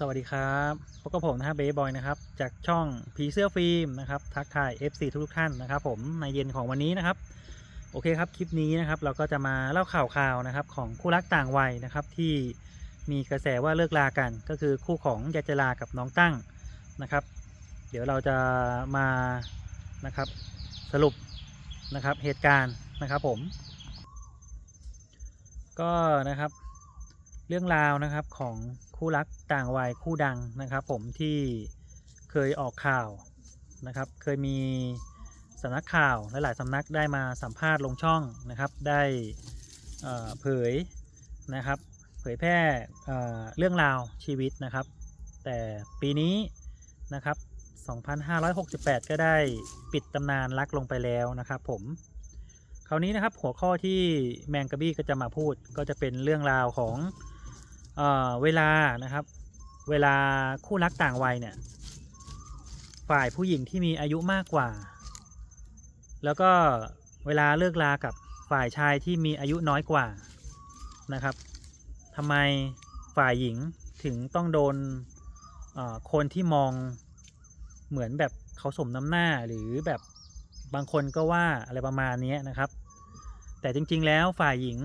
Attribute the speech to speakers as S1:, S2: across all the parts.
S1: สวัสดีครับพบกับผมนะครับเบย์บอยนะครับ จากช่องผีเสื้อฟิล์มนะครับ ทักทาย FC ทุกท่านนะครับ ผมในเย็นของวันนี้นะครับ โอเคครับ คลิปนี้นะครับ เราก็จะมาเล่าข่าวข่าวนะครับ ของคู่รักต่างวัยนะครับ ที่มีกระแสว่าเลิกลากัน ก็คือคู่ของยายจลากับน้องตั้งนะครับ เดี๋ยวเราจะมานะครับสรุปนะครับเหตุการณ์นะครับผม ก็นะครับ เรื่องราวนะครับของ คู่รักต่างวัยคู่ดังนะครับ ผมที่เคยออกข่าวนะครับ เคยมีสำนักข่าวหลายๆสำนักได้มาสัมภาษณ์ลงช่องนะครับ ได้เผยนะครับ เผยแพร่เอ่อเรื่องราวชีวิตนะครับ แต่ปีนี้นะครับ 2568 ก็ได้ปิดตำนานรักลงไปแล้วนะครับ ผมคราวนี้นะครับหัวข้อที่แมงกะบี้ก็จะมาพูดก็จะเป็นเรื่องราวของ เเวลานะครับ เวลาคู่รักต่างวัยเนี่ย ฝ่ายผู้หญิงที่มีอายุมากกว่า แล้วก็เวลาเลิกลากับฝ่ายชายที่มีอายุน้อยกว่านะครับทำไมฝ่ายหญิงถึงต้องโดนคนที่มองเหมือนแบบเขาสมน้ำหน้าหรือแบบบางคนก็ว่าอะไรประมาณนี้นะครับ แต่จริงๆแล้วฝ่ายหญิง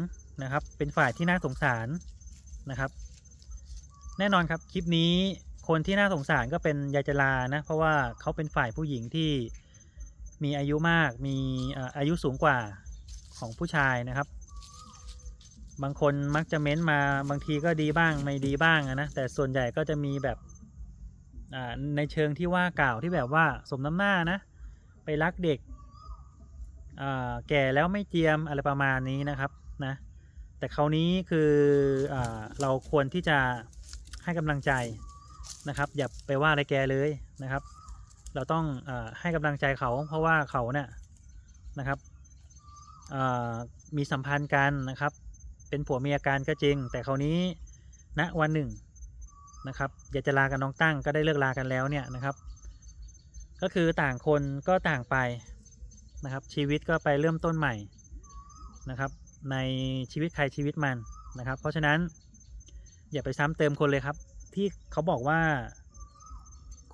S1: นะครับเป็นฝ่ายที่น่าสงสารนะครับ แน่นอนครับคลิปนี้คนที่น่าสงสารก็เป็นยายจลานะเพราะว่าเขาเป็นฝ่ายผู้หญิงที่มีอายุมาก มีอายุสูงกว่าของผู้ชายนะครับ บางคนมักจะเม้นมาบางทีก็ดีบ้างไม่ดีบ้างนะแต่ส่วนใหญ่ก็จะมีแบบในเชิงที่ว่ากล่าวที่แบบว่าสมน้ำหน้านะไปรักเด็กแก่แล้วไม่เจียมอะไรประมาณนี้นะครับนะแต่คราวนี้คืออเราควรที่จะ ให้กำลังใจนะครับ อย่าไปว่าอะไรแกเลยนะครับ เราต้องอให้กำลังใจเขา เพราะว่าเขาเนี่ยนะครับมีสัมพันธ์กันนะครับ เป็นผัวเมียกันก็จริง แต่คราวนี้ณวันหนึ่งนะครับอยากจะลากับน้องตั้งก็ได้เลิกลากันแล้วเนี่ยนะครับ ก็คือต่างคนก็ต่างไปนะครับ ชีวิตก็ไปเริ่มต้นใหม่นะครับ ในชีวิตใครชีวิตมันนะครับ เพราะฉะนั้น อย่าไปซ้ำเติมคนเลยครับ ที่เขาบอกว่า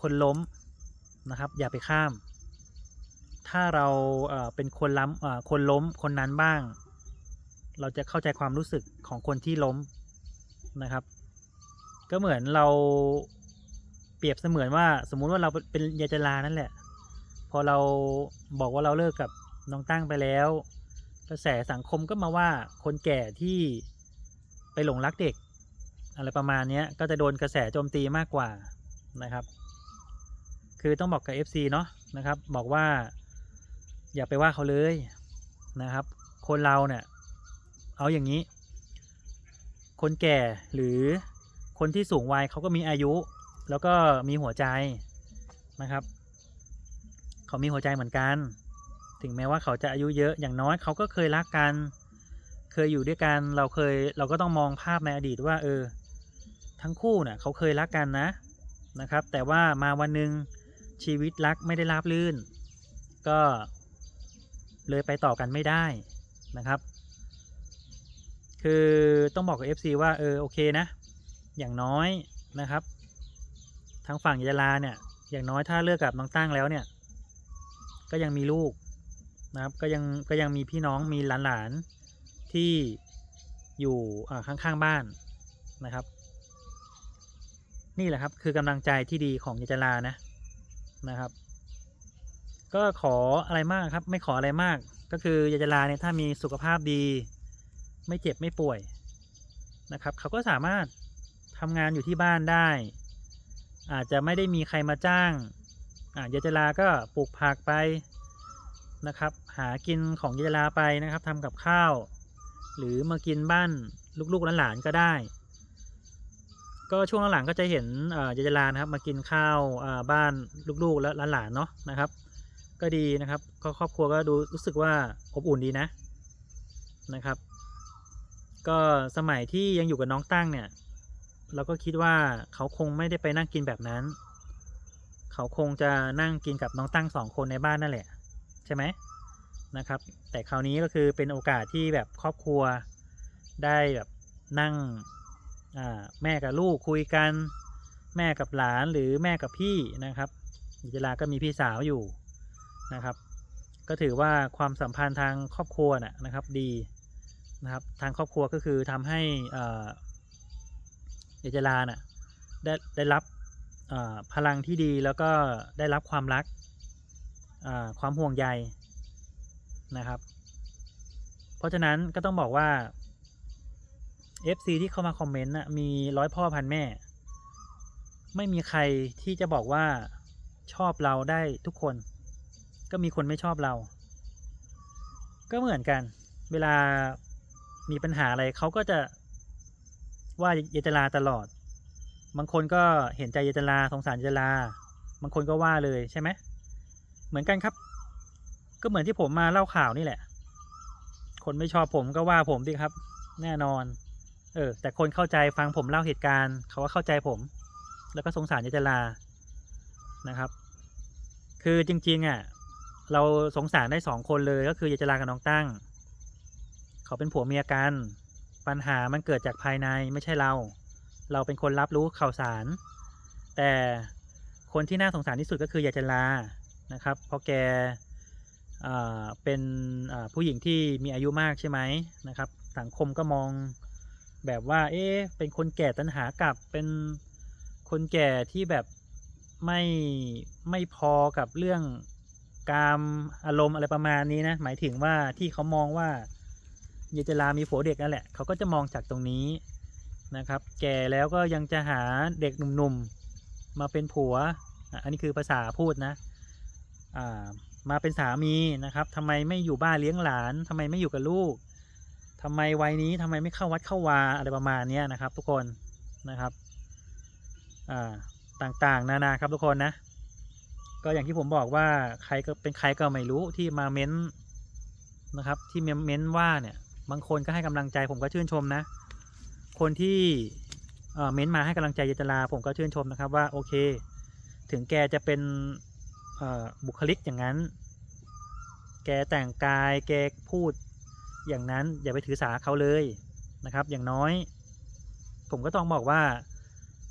S1: คนล้มนะครับ อย่าไปข้าม ถ้าเราเป็นคนล้ำคนล้มคนนั้นบ้าง เราจะเข้าใจความรู้สึกของคนที่ล้มนะครับ ก็เหมือนเราเปรียบเสมือนว่า สมมุติว่าเราเป็นยายจลานั่นแหละ พอเราบอกว่าเราเลิกกับน้องตั้งไปแล้ว กระแสสังคมก็มาว่าคนแก่ที่ไปหลงรักเด็ก อะไรประมาณนี้ก็จะโดนกระแสโจมตีมากกว่านะครับ คือต้องบอกกับ FC เนาะนะครับ บอกว่า อย่าไปว่าเขาเลยนะครับ คนเราเนี่ย เอาอย่างนี้ คนแก่หรือคนที่สูงวัยเขาก็มีอายุ แล้วก็มีหัวใจนะครับ เขามีหัวใจเหมือนกัน ถึงแม้ว่าเขาจะอายุเยอะอย่างน้อยเขาก็เคยรักกัน เคยอยู่ด้วยกันเราเคยเราก็ต้องมองภาพในอดีตว่า เออ ทั้งคู่เน่ะเขาเคยรักกันนะนะครับ แต่ว่ามาวันหนึ่งชีวิตรักไม่ได้ราบรื่น ก็เลยไปต่อกันไม่ได้นะครับ คือต้องบอกกับ FC ว่าเออโอเคนะ อย่างน้อยนะครับทางฝั่งยาลาเนี่ยอย่างน้อยถ้าเลิกกับน้องตั้งแล้วเนี่ย ก็ยังมีลูกนะครับก็ยังก็ยังมีพี่น้องมีหลานๆที่อยู่ข้างๆบ้านนะครับ นี่แหละครับคือกำลังใจที่ดีของยจรานะนะครับ ก็ขออะไรมากครับ ไม่ขออะไรมาก ก็คือยจราเนี่ยถ้ามีสุขภาพดี ไม่เจ็บไม่ป่วยนะครับ เขาก็สามารถทำงานอยู่ที่บ้านได้ อาจจะไม่ได้มีใครมาจ้างอ่ายจลาก็ปลูกผักไปนะครับ หากินของยายจลาไปนะครับทำกับข้าว หรือมากินบ้านลูกๆหลานๆก็ได้ ก็ช่วงหลังๆก็จะเห็นเอ่อยายจลานะครับมากินข้าวบ้านลูกๆและหลานๆเนาะนะครับ ก็ดีนะครับก็ครอบครัวก็ดูรู้สึกว่าอบอุ่นดีนะนะครับ ก็สมัยที่ยังอยู่กับน้องตั้งเนี่ย เราก็คิดว่าเขาคงไม่ได้ไปนั่งกินแบบนั้น เขาคงจะนั่งกินกับน้องตั้งสองคนในบ้านนั่นแหละ ใช่ไหมนะครับ แต่คราวนี้ก็คือเป็นโอกาสที่แบบครอบครัวได้แบบนั่ง แม่กับลูกคุยกัน แม่กับหลานหรือแม่กับพี่นะครับเจลาก็มีพี่สาวอยู่นะครับ ก็ถือว่าความสัมพันธ์ทางครอบครัวนะนะครับดีนะครับทางครอบครัวก็คือทำให้อ่อเจลาน่ะได้ได้รับพลังที่ดีแล้วก็ได้รับความรักความห่วงใยนะครับ เพราะฉะนั้นก็ต้องบอกว่า FC ที่เข้ามาคอมเมนต์น่ะมีร้อยพ่อพันแม่ ไม่มีใครที่จะบอกว่าชอบเราได้ทุกคน ก็มีคนไม่ชอบเรา ก็เหมือนกัน เวลามีปัญหาอะไรเขาก็จะว่าเยตลาตลอด บางคนก็เห็นใจเยตลาสงสารเยตลาบางคนก็ว่าเลยใช่ไหมเหมือนกันครับ ก็เหมือนที่ผมมาเล่าข่าวนี่แหละ คนไม่ชอบผมก็ว่าผมดิครับ แน่นอน เออ แต่คนเข้าใจฟังผมเล่าเหตุการณ์ เขาก็เข้าใจผม แล้วก็สงสารยายจลานะครับ คือจริงๆอะ เราสงสารได้สองคนเลยก็คือยายจลากับน้องตั้ง เขาเป็นผัวเมียกัน ปัญหามันเกิดจากภายในไม่ใช่เรา เราเป็นคนรับรู้ข่าวสาร แต่คนที่น่าสงสารที่สุดก็คือยายจลานะครับ เพราะแกอ่าเป็นอ่าผู้หญิงที่มีอายุมากใช่ไหมนะครับ สังคมก็มอง แบบว่า เอ๊ะเป็นคนแก่ตัณหากับเป็นคนแก่ที่แบบไม่ไม่พอกับเรื่องกามอารมณ์อะไรประมาณนี้นะ หมายถึงว่าที่เขามองว่าเยจลามีผัวเด็กนั่นแหละ เขาก็จะมองจากตรงนี้นะครับ แก่แล้วก็ยังจะหาเด็กหนุ่มๆ มาเป็นผัว อันนี้คือภาษาพูดนะอ่ามาเป็นสามีนะครับทำไมไม่อยู่บ้านเลี้ยงหลานทำไมไม่อยู่กับลูก ทำไมวัยนี้ทำไมไม่เข้าวัดเข้าวาอะไรประมาณเนี้ยนะครับ ทุกคนนะครับอ่าต่างๆ นานาครับทุกคนนะ ก็อย่างที่ผมบอกว่าใครก็เป็นใครก็ไม่รู้ที่มาเม้นนะครับ ที่เม้นว่าเนี่ยบางคนก็ให้กำลังใจผมก็ชื่นชมนะ คนที่เม้นมาให้กำลังใจยายจลาผมก็ชื่นชมนะครับว่าโอเค ถึงแกจะเป็นบุคลิกอย่างนั้น แกแต่งกายแกพูด อย่างนั้นอย่าไปถือสาเขาเลยนะครับ อย่างน้อย ผมก็ต้องบอกว่า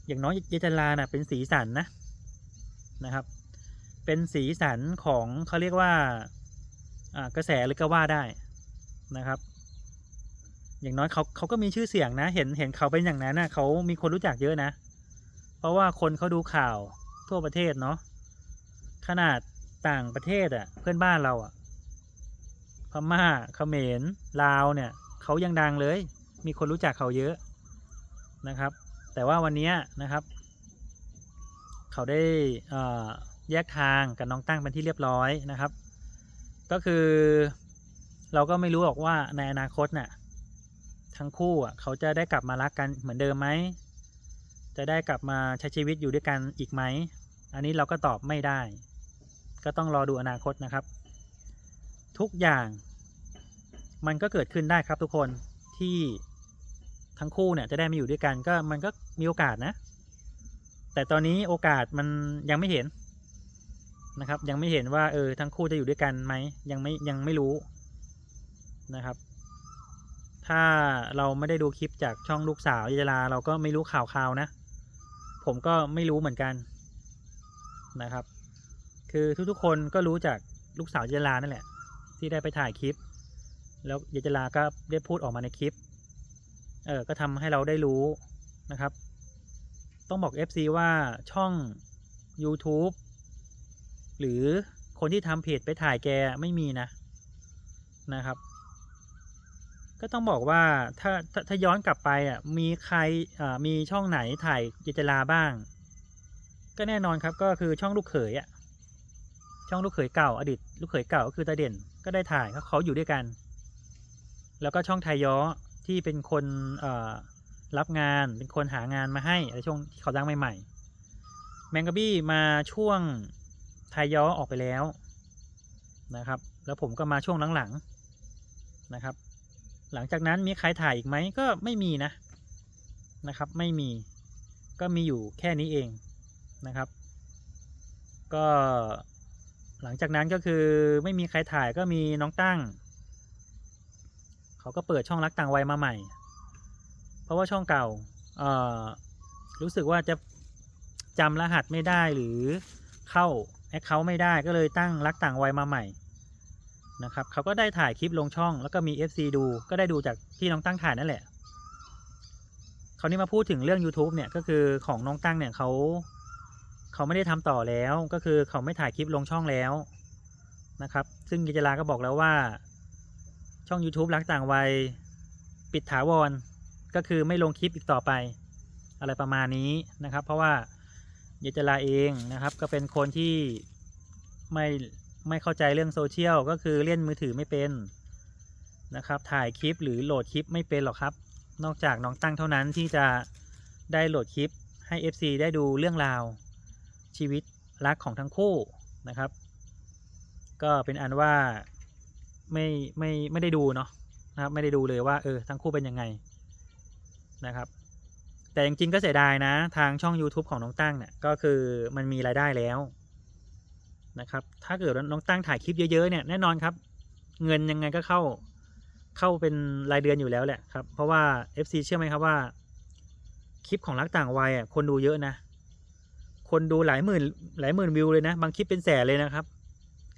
S1: อย่างน้อยเยจลาน่ะเป็นสีสันนะนะครับ เป็นสีสันของเขาเรียกว่า กระแสเลยก็ว่าได้นะครับ อย่างน้อยเขาเขาก็มีชื่อเสียงนะ เห็นเห็นเขาเป็นอย่างนั้นนะเขามีคนรู้จักเยอะนะ เพราะว่าคนเขาดูข่าวทั่วประเทศเนาะขนาดต่างประเทศอะ่ะเพื่อนบ้านเราอะ่ะ พม่าเขมรลาวเนี่ยเขายังดังเลย มีคนรู้จักเขาเยอะนะครับ แต่ว่าวันนี้นะครับ เขาได้แยกทางกับน้องตั้งเป็นที่เรียบร้อยนะครับ ก็คือ เราก็ไม่รู้หรอกว่าในอนาคตน่ะทั้งคู่อะเขาจะได้กลับมารักกันเหมือนเดิมไหมจะได้กลับมาใช้ชีวิตอยู่ด้วยกันอีกไหม อันนี้เราก็ตอบไม่ได้ ก็ต้องรอดูอนาคตนะครับ ทุกอย่างมันก็เกิดขึ้นได้ครับทุกคนที่ทั้งคู่เนี่ยจะได้มาอยู่ด้วยกันก็มันก็มีโอกาสนะ แต่ตอนนี้โอกาสมันยังไม่เห็นนะครับ ยังไม่เห็นว่าเออทั้งคู่จะอยู่ด้วยกันไหมยังไม่ยังไม่รู้นะครับ ถ้าเราไม่ได้ดูคลิปจากช่องลูกสาวยายลาเราก็ไม่รู้ข่าวข่าวนะ ผมก็ไม่รู้เหมือนกันนะครับ คือทุกๆคนก็รู้จากลูกสาวยายลานั่นแหละ ที่ได้ไปถ่ายคลิป แล้วยายจลาก็ได้พูดออกมาในคลิป เออก็ทำให้เราได้รู้นะครับ ต้องบอก FC ว่าช่อง YouTube หรือคนที่ทำเพจไปถ่ายแกไม่มีนะนะครับ ก็ต้องบอกว่าถ้าถ้าถ้าย้อนกลับไปอะมีใครอ่ามีช่องไหนถ่ายยายจลาบ้าง ก็แน่นอนครับก็คือช่องลูกเขยอะช่องลูกเขยเก่าอดีตลูกเขยเก่าก็คือตาเด่น ก็ได้ถ่ายเขาเขาอยู่ด้วยกัน แล้วก็ช่องไทยย้อที่เป็นคนเอรับงานเป็นคนหางานมาให้ในช่วงที่เขาดังใหม่ๆแมงกะบี้มาช่วงไทยย้อออกไปแล้วนะครับ แล้วผมก็มาช่วงหลังๆนะครับ หลังจากนั้นมีใครถ่ายอีกไหมก็ไม่มีนะนะครับ ไม่มีก็มีอยู่แค่นี้เองนะครับ ก็ หลังจากนั้นก็คือไม่มีใครถ่ายก็มีน้องตั้ง เขาก็เปิดช่องรักต่างวัยมาใหม่ เพราะว่าช่องเก่าเอ่อรู้สึกว่าจะจำรหัสไม่ได้หรือเข้าแอคเคาท์ไม่ได้ก็เลยตั้งรักต่างวัยมาใหม่นะครับเขาก็ได้ถ่ายคลิปลงช่อง แล้วก็มี FC ดูก็ได้ดูจากที่น้องตั้งถ่ายนั่นแหละคราวนี้มาพูดถึงเรื่อง YouTube เนี่ยก็คือของน้องตั้งเนี่ยเขา เขาไม่ได้ทำต่อแล้วก็คือเขาไม่ถ่ายคลิปลงช่องแล้วนะครับ ซึ่งกิจลาก็บอกแล้วว่า ช่อง YouTube รักต่างวัยปิดถาวรก็คือไม่ลงคลิปอีกต่อไป อะไรประมาณนี้นะครับ เพราะว่าเยจลาเองนะครับ ก็เป็นคนที่ไม่ไม่เข้าใจเรื่องโซเชียลก็คือเล่นมือถือไม่เป็นนะครับ ถ่ายคลิปหรือโหลดคลิปไม่เป็นหรอกครับ นอกจากน้องตั้งเท่านั้นที่จะได้โหลดคลิปให้ FC ได้ดูเรื่องราว ชีวิตรักของทั้งคู่นะครับ ก็เป็นอันว่าไม่ไม่ไม่ได้ดูเนาะนะครับไม่ได้ดูเลยว่าเออทั้งคู่เป็นยังไงนะครับ แต่จริงๆก็เสียดายนะ ทางช่อง YouTube ของน้องตั้งเนี่ยก็คือมันมีรายได้แล้วนะครับ ถ้าเกิดน้องตั้งถ่ายคลิปเยอะๆเนี่ยแน่นอนครับ เงินยังไงก็เข้าเข้าเป็นรายเดือนอยู่แล้วแหละครับ เพราะว่า FC เชื่อไหมครับว่า คลิปของรักต่างวัยอะคนดูเยอะนะ คนดูหลายหมื่นหลายหมื่นวิวเลยนะ บางคลิปเป็นแสนเลยนะครับ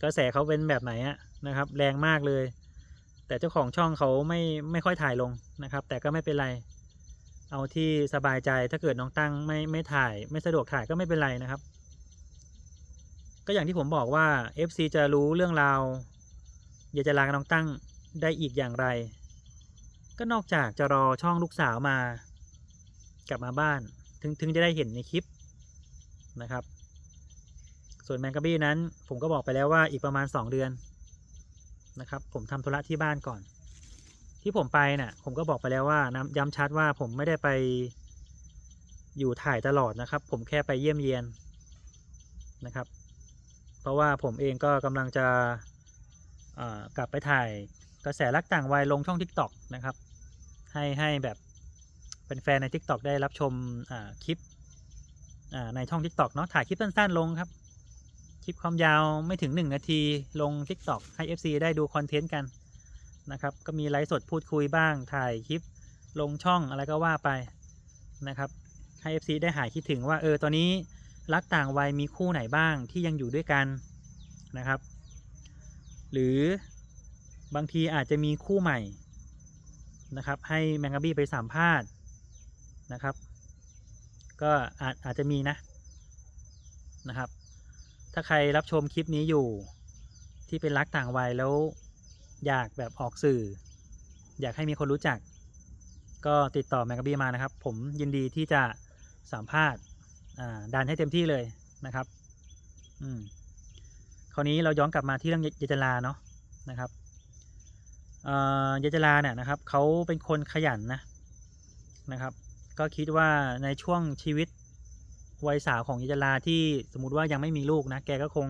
S1: กระแสเขาเป็นแบบไหนอะนะครับ แรงมากเลย แต่เจ้าของช่องเขาไม่ไม่ค่อยถ่ายลงนะครับ แต่ก็ไม่เป็นไร เอาที่สบายใจถ้าเกิดน้องตั้งไม่ไม่ถ่าย ไม่สะดวกถ่ายก็ไม่เป็นไรนะครับ ก็อย่างที่ผมบอกว่า FC จะรู้เรื่องราวอยากจะลากน้องตั้งได้อีกอย่างไร ก็นอกจากจะรอช่องลูกสาวมา กลับมาบ้าน ถึงถึงจะได้เห็นในคลิป นะครับ ส่วนแมงกะบี้นั้น ผมก็บอกไปแล้วว่าอีกประมาณ 2 เดือนนะครับ ผมทำธุระที่บ้านก่อน ที่ผมไปน่ะ ผมก็บอกไปแล้วว่าน้ำย้ำชัดว่าผมไม่ได้ไปอยู่ถ่ายตลอดนะครับ ผมแค่ไปเยี่ยมเยียนนะครับ เพราะว่าผมเองก็กำลังจะกลับไปถ่ายกระแสรักต่างวัยลงช่อง TikTok นะครับ ให้ให้แบบเป็นแฟนใน TikTok ได้รับชมคลิป ในช่อง TikTok เนาะถ่ายคลิปสั้นๆลงครับ คลิปความยาวไม่ถึง 1 นาทีลง TikTok ให้ FC ได้ดูคอนเทนต์กันนะครับ ก็มีไลฟ์สดพูดคุยบ้าง ถ่ายคลิปลงช่องอะไรก็ว่าไปนะครับให้ FC ได้หายคิดถึงว่าเออตอนนี้รักต่างวัยมีคู่ไหนบ้างที่ยังอยู่ด้วยกันนะครับ หรือบางทีอาจจะมีคู่ใหม่นะครับ ให้แมงกะบี้ไปสัมภาษณ์นะครับ ก็อาจอาจจะมีนะนะครับ ถ้าใครรับชมคลิปนี้อยู่ที่เป็นรักต่างวัยแล้วอยากแบบออกสื่อ อยากให้มีคนรู้จัก ก็ติดต่อแมงกะบี้มานะครับ ผมยินดีที่จะสัมภาษณ์อ่าดันให้เต็มที่เลยนะครับ อืมคราวนี้เราย้อนกลับมาที่เรื่องเยจลาเนาะนะครับเออเยจลาเนี่ยนะครับเขาเป็นคนขยันนะนะครับ ก็คิดว่าในช่วงชีวิตวัยสาวของเยจลาที่สมมติว่ายังไม่มีลูกนะ แกก็คง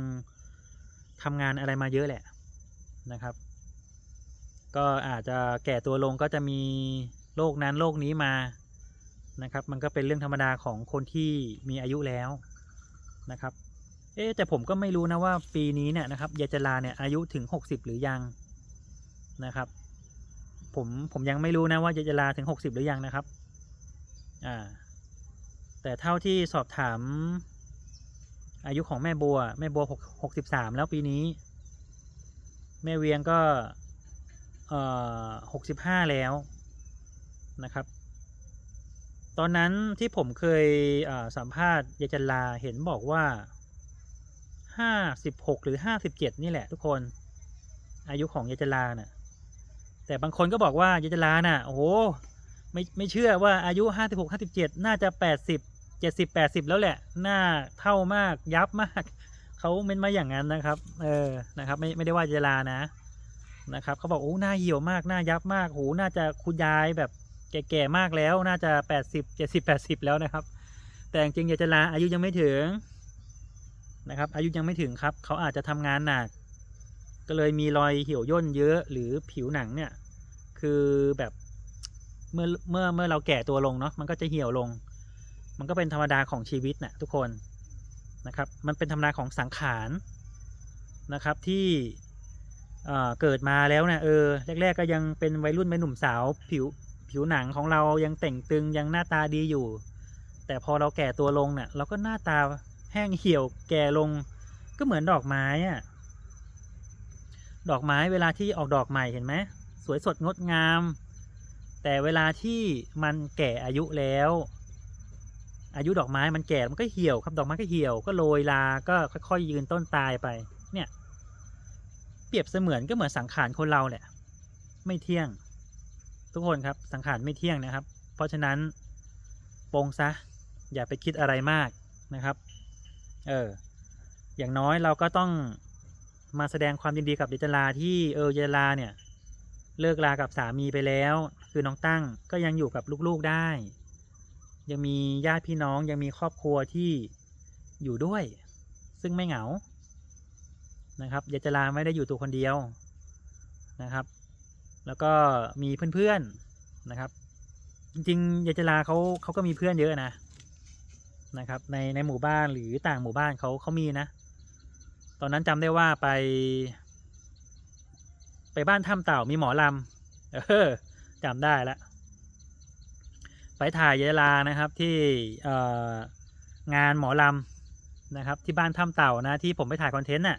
S1: ทำงานอะไรมาเยอะแหละนะครับ ก็อาจจะแก่ตัวลงก็จะมีโรคนั้นโรคนี้มานะครับ มันก็เป็นเรื่องธรรมดาของคนที่มีอายุแล้วนะครับ เอ๊แต่ผมก็ไม่รู้นะว่าปีนี้เนี่ยนะครับยายจลาเนี่ยอายุถึงหกสิบหรือยังนะครับ ผมผมยังไม่รู้นะว่ายายจลาถึงหกสิบหรือยังนะครับ อ่าแต่เท่าที่สอบถาม อายุของแม่บัว แม่บัวหกหกสิบสามแล้วปีนี้ แม่เวียงก็เอ่อหกสิบห้าแล้วนะครับ ตอนนั้นที่ผมเคยสัมภาษณ์ยายจันลาเห็นบอกว่าห้าสิบหกหรือห้าสิบเจ็ดนี่แหละทุกคน อายุของยายจันลาน่ะแต่บางคนก็บอกว่ายายจันลาน่ะโอ้โห ไม่ไม่เชื่อว่าอายุห้าสิบหกห้าสิบเจ็ดน่าจะแปดสิบเจ็ดสิบแปดสิบแล้วแหละ หน้าเท่ามากยับมาก เขาเม้นมาอย่างนั้นนะครับ เออ นะครับ ไม่ไม่ได้ว่าเจลานะ นะครับเขาบอกโอ้หน้าเหี่ยวมาก หน้ายับมากโหน่าจะคุณยายแบบแก่ๆมากแล้ว น่าจะแปดสิบเจ็ดสิบแปดสิบแล้วนะครับ แต่จริงๆยายจลาอายุยังไม่ถึงนะครับ อายุยังไม่ถึงครับ เขาอาจจะทำงานหนัก ก็เลยมีรอยเหี่ยวย่นเยอะ หรือผิวหนังเนี่ย คือแบบ เมื่อเมื่อเมื่อเราแก่ตัวลงเนาะมันก็จะเหี่ยวลง มันก็เป็นธรรมดาของชีวิตนะทุกคนนะครับ มันเป็นธรรมดาของสังขารนะครับที่เอ่อเกิดมาแล้วเนี่ยเออแรก ๆ ก็ยังเป็นวัยรุ่นเป็นหนุ่มสาวผิวผิวหนังของเรายังแต่งตึงยังหน้าตาดีอยู่ แต่พอเราแก่ตัวลงเนี่ยเราก็หน้าตาแห้งเหี่ยวแก่ลงก็เหมือนดอกไม้อะดอกไม้เวลาที่ออกดอกใหม่เห็นไหมสวยสดงดงาม แต่เวลาที่มันแก่อายุแล้ว อายุดอกไม้มันแก่มันก็เหี่ยวครับดอกไม้ก็เหี่ยวก็โรยลาก็ค่อยๆยืนต้นตายไป เนี่ย เปรียบเสมือนก็เหมือนสังขารคนเราแหละไม่เที่ยง ทุกคนครับสังขารไม่เที่ยงนะครับ เพราะฉะนั้นปงซะอย่าไปคิดอะไรมากนะครับ เออ อย่างน้อยเราก็ต้องมาแสดงความยินดีกับเยจลาที่เออเยจลาเนี่ย เลิกลากับสามีไปแล้ว คือน้องตั้งก็ยังอยู่กับลูกๆได้ ยังมีญาติพี่น้องยังมีครอบครัวที่อยู่ด้วย ซึ่งไม่เหงานะครับเยจลาไม่ได้อยู่ตัวคนเดียวนะครับ แล้วก็มีเพื่อนๆนะครับ จริงๆเยจลาเขาเขาก็มีเพื่อนเยอะนะนะครับในในหมู่บ้านหรือต่างหมู่บ้านเขาเขามีนะ ตอนนั้นจำได้ว่าไป ไปบ้านถ้ำเต่ามีหมอลำเออ จำได้ละไปถ่ายเยลานะครับที่งานหมอลำนะครับ ที่บ้านถ้ำเต่านะที่ผมไปถ่ายคอนเทนต์น่ะ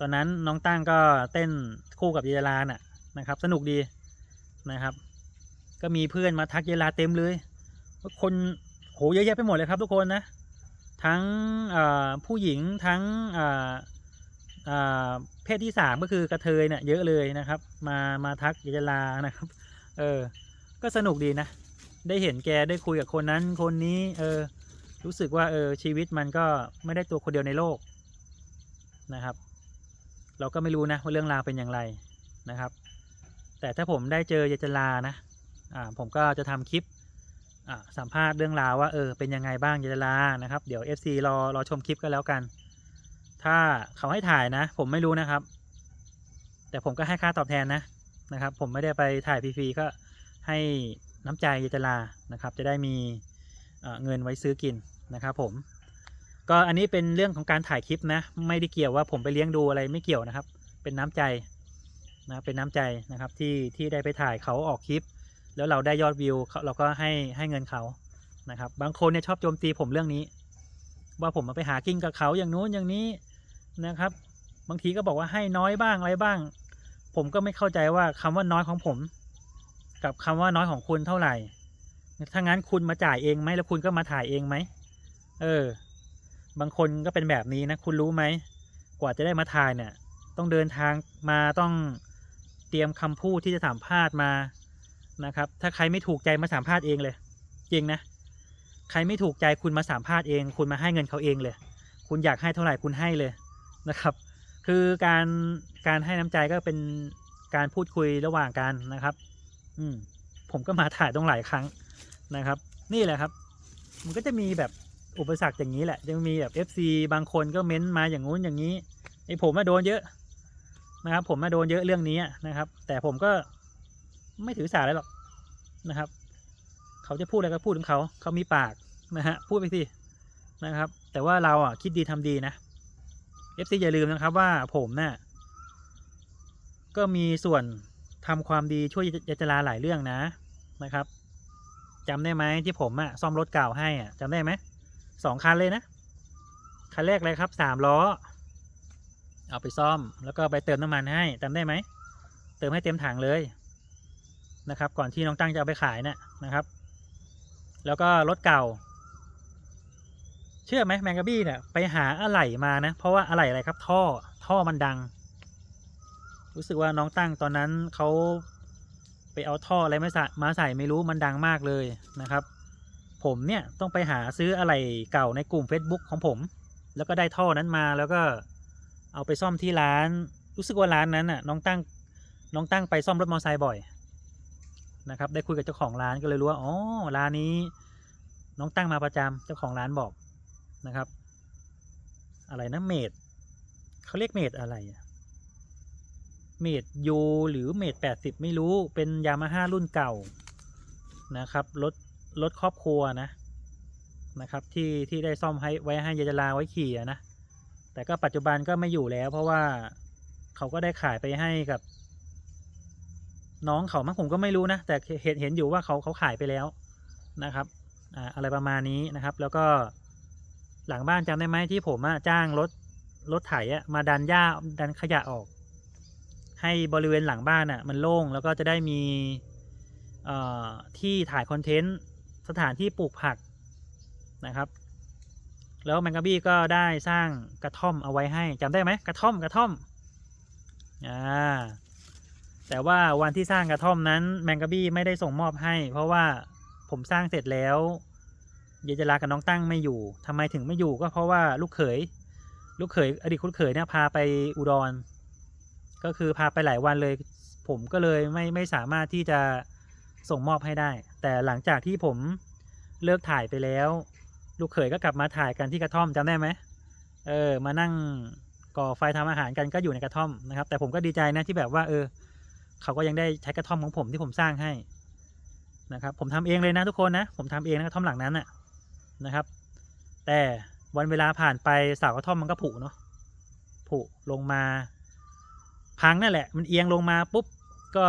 S1: ตอนนั้นน้องตั้งก็เต้นคู่กับเยลาน่ะนะครับ สนุกดีนะครับ ก็มีเพื่อนมาทักเยลาเต็มเลยคนโหเยอะแยะไปหมดเลยครับทุกคนนะทั้งผู้หญิงทั้งเอ่อเอ่อเพศที่สามก็คือกระเทยเนี่ยเยอะเลยนะครับ มามาทักเยลานะครับ เออ ก็สนุกดีนะ ได้เห็นแกได้คุยกับคนนั้น คนนี้ เออ รู้สึกว่าเออชีวิตมันก็ไม่ได้ตัวคนเดียวในโลกนะครับ เราก็ไม่รู้นะว่าเรื่องราวเป็นอย่างไรนะครับ แต่ถ้าผมได้เจอเยจลานะ อ่า ผมก็จะทำคลิป อ่า สัมภาษณ์เรื่องราวว่าเออเป็นยังไงบ้างเยจลานะครับ เดี๋ยว FC รอรอชมคลิปกันแล้วกัน ถ้าเขาให้ถ่ายนะ ผมไม่รู้นะครับ แต่ผมก็ให้ค่าตอบแทนนะ นะครับ ผมไม่ได้ไปถ่ายฟรีๆก็ให้น้ำใจเยจลานะครับ จะได้มีเเงินไว้ซื้อกินนะครับ ผม ก็อันนี้เป็นเรื่องของการถ่ายคลิปนะ ไม่ได้เกี่ยวว่าผมไปเลี้ยงดูอะไรไม่เกี่ยวนะครับ เป็นน้ำใจนะเป็นน้ำใจนะครับที่ที่ได้ไปถ่ายเขาออกคลิป แล้วเราได้ยอดวิวเขาเราก็ให้ให้เงินเขานะครับ บางคนเนี่ยชอบโจมตีผมเรื่องนี้ ว่าผมมาไปหากินกับเขาอย่างนู้นอย่างนี้นะครับ บางทีก็บอกว่าให้น้อยบ้างอะไรบ้าง ผมก็ไม่เข้าใจว่าคำว่าน้อยของผม กับคำว่าน้อยของคุณเท่าไหร่ ถ้างั้นคุณมาจ่ายเองไหมแล้วคุณก็มาถ่ายเองไหม เออ บางคนก็เป็นแบบนี้นะ คุณรู้ไหม กว่าจะได้มาถ่ายเนี่ย ต้องเดินทางมาต้องเตรียมคำพูดที่จะสัมภาษณ์มา นะครับ ถ้าใครไม่ถูกใจมาสัมภาษณ์เองเลย จริงนะ ใครไม่ถูกใจคุณมาสัมภาษณ์เอง คุณมาให้เงินเขาเองเลย คุณอยากให้เท่าไหร่คุณให้เลยนะครับ คือการ การให้น้ำใจก็เป็นการพูดคุยระหว่างกันนะครับ อืมผมก็มาถ่ายต้องหลายครั้งนะครับ นี่แหละครับ มันก็จะมีแบบอุปสรรคอย่างนี้แหละจะมีแบบ FC บางคนก็เม้นมาอย่างงู้นอย่างนี้ไอ้ผมมาโดนเยอะนะครับ ผมมาโดนเยอะเรื่องนี้นะครับ แต่ผมก็ไม่ถือสาอะไรหรอกนะครับ เขาจะพูดอะไรก็พูดของเขาเขามีปากนะฮะพูดไปสินะครับ แต่ว่าเราอะคิดดีทำดีนะ FC อย่าลืมนะครับว่าผมน่ะ ก็มีส่วนทำความดีช่วยยายจราหลายเรื่องนะนะครับจำได้ไหมที่ผมอะซ่อมรถเก่าให้อะจำได้ไหมสองคันเลยนะ คันแรกเลยครับสามล้อ เอาไปซ่อมแล้วก็ไปเติมน้ำมันให้จำได้ไหมเติมให้เต็มถังเลยนะครับ ก่อนที่น้องตั้งจะเอาไปขายเนะ่ะนะครับ แล้วก็รถเก่า เชื่อไหมแมงกะบี้เนี่ยไปหาอะไหล่มานะ เพราะว่าอะไหล่อะไรครับ ท่อท่อมันดัง รู้สึกว่าน้องตั้งตอนนั้นเขาไปเอาท่ออะไรมาใส่มาใส่ไม่รู้มันดังมากเลยนะครับ ผมเนี่ยต้องไปหาซื้ออะไหล่เก่าในกลุ่ม Facebook ของผม แล้วก็ได้ท่อนั้นมาแล้วก็เอาไปซ่อมที่ร้าน รู้สึกว่าร้านนั้นน่ะน้องตั้งน้องตั้งไปซ่อมรถมอเตอร์ไซค์บ่อยนะครับได้คุยกับเจ้าของร้านก็เลยรู้ว่าอ๋อร้านนี้ น้องตั้งมาประจำเจ้าของร้านบอกนะครับ อะไรนะเมดเขาเรียกเมดอะไรอะ เมดยูหรือเมดแปดสิบไม่รู้เป็นยามาฮ่ารุ่นเก่านะครับรถรถครอบครัวนะนะครับที่ที่ได้ซ่อมให้ไว้ให้ยายจลาไว้ขี่นะ แต่ก็ปัจจุบันก็ไม่อยู่แล้ว เพราะว่าเขาก็ได้ขายไปให้กับ น้องเขามั้งผมก็ไม่รู้นะ แต่เห็นเห็นอยู่ว่าเขาเขาขายไปแล้วนะครับอ่าอะไรประมาณนี้นะครับ แล้วก็หลังบ้านจำได้ไหมที่ผมจ้างรถรถไถมาดันหญ้าดันขยะออก ให้บริเวณหลังบ้านอะมันโล่งแล้วก็จะได้มีที่ถ่ายคอนเทนต์สถานที่ปลูกผักนะครับ แล้วแมงกะบี้ก็ได้สร้างกระท่อมเอาไว้ให้จำได้ไหมกระท่อมกระท่อมอ่าแต่ว่าวันที่สร้างกระท่อมนั้นแมงกะบี้ไม่ได้ส่งมอบให้ เพราะว่าผมสร้างเสร็จแล้วเยายจรากับน้องตั้งไม่อยู่ทำไมถึงไม่อยู่ก็เพราะว่าลูกเขย ลูกเขยอดีตคุณเขยเนี่ยพาไปอุดร ก็คือพาไปหลายวันเลย ผมก็เลยไม่ไม่สามารถที่จะส่งมอบให้ได้ แต่หลังจากที่ผมเลิกถ่ายไปแล้ว ลูกเขยก็กลับมาถ่ายกันที่กระท่อมจำได้ไหมเออมานั่งก่อไฟทำอาหารกันก็อยู่ในกระท่อมนะครับ แต่ผมก็ดีใจนะที่แบบว่า เออ เขาก็ยังได้ใช้กระท่อมของผมที่ผมสร้างให้นะครับ ผมทำเองเลยนะทุกคนนะ ผมทำเองนะกระท่อมหลังนั้นน่ะนะครับ แต่วันเวลาผ่านไปเสากระท่อมมันก็ผุเนาะผุลงมา พังนั่นแหละ มันเอียงลงมาปุ๊บก็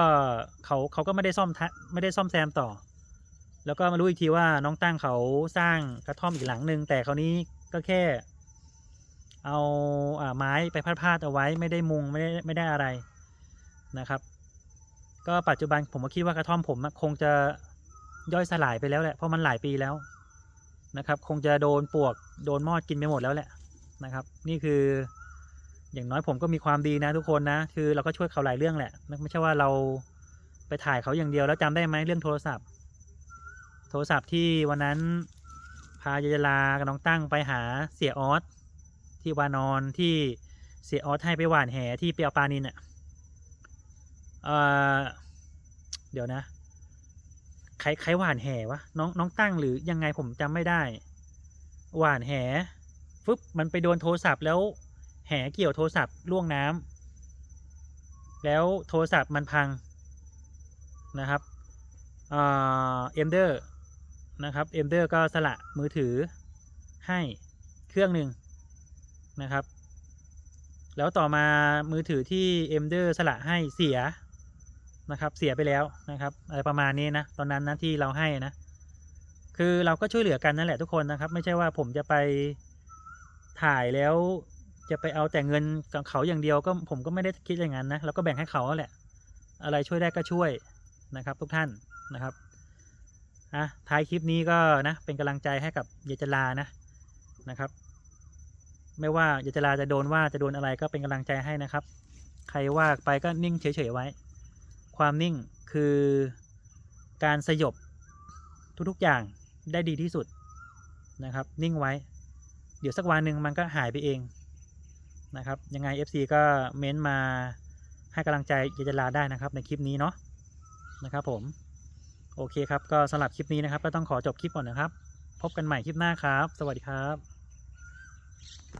S1: เขาเขาก็ไม่ได้ซ่อมทะไม่ได้ซ่อมแซมต่อ แล้วก็มารู้อีกทีว่าน้องตั้งเขาสร้างกระท่อมอีกหลังหนึ่งแต่คราวนี้ก็แค่ เอาอ่าไม้ไปพาดๆเอาไว้ไม่ได้มุงไม่ได้ไม่ได้อะไรนะครับ ก็ปัจจุบันผมก็คิดว่ากระท่อมผมคงจะย่อยสลายไปแล้วแหละเพราะมันหลายปีแล้วนะครับ คงจะโดนปวกโดนมอดกินไปหมดแล้วแหละนะครับ นี่คือ อย่างน้อยผมก็มีความดีนะทุกคนนะ คือเราก็ช่วยเขาหลายเรื่องแหละไม่ใช่ว่าเราไปถ่ายเขาอย่างเดียวแล้วจำได้ไหมเรื่องโทรศัพท์ โทรศัพท์ที่วันนั้นพายายลากับน้องตั้งไปหาเสียออสที่วานอนที่เสียออสให้ไปหว่านแหที่เปียวปานินอะเออเดี๋ยวนะใครใครหว่านแหวะน้องน้องตั้งหรือยังไงผมจำไม่ได้ หว่านแหฟึบมันไปโดนโทรศัพท์แล้ว แหเกี่ยวโทรศัพท์ล่วงน้ำแล้วโทรศัพท์มันพังนะครับเอ็มเดอร์นะครับเอ็มเดอร์ก็สละมือถือให้เครื่องหนึ่งนะครับ แล้วต่อมามือถือที่เอ็มเดอร์สละให้เสียนะครับเสียไปแล้วนะครับอะไรประมาณนี้นะตอนนั้นนะที่เราให้นะคือเราก็ช่วยเหลือกันนั่นแหละทุกคนนะครับ ไม่ใช่ว่าผมจะไปถ่ายแล้ว จะไปเอาแต่เงินกับเขาอย่างเดียวก็ผมก็ไม่ได้คิดอย่างนั้นนะเราก็แบ่งให้เขาแหละ อะไรช่วยได้ก็ช่วยนะครับ ทุกท่านนะครับอะท้ายคลิปนี้ก็นะเป็นกำลังใจให้กับเยจลานะนะครับ ไม่ว่าเยจลาจะโดนว่าจะโดนอะไรก็เป็นกำลังใจให้นะครับ ใครว่าไปก็นิ่งเฉยๆไว้ ความนิ่งคือการสยบทุกๆอย่างได้ดีที่สุดนะครับ นิ่งไว้ เดี๋ยวสักวันหนึ่งมันก็หายไปเอง นะครับ ยังไง FC ก็เม้นมาให้กำลังใจเยจลาได้นะครับ ในคลิปนี้เนาะนะครับ ผม โอเคครับ ก็สำหรับคลิปนี้นะครับ ก็ต้องขอจบคลิปก่อนนะครับ พบกันใหม่คลิปหน้าครับ สวัสดีครับ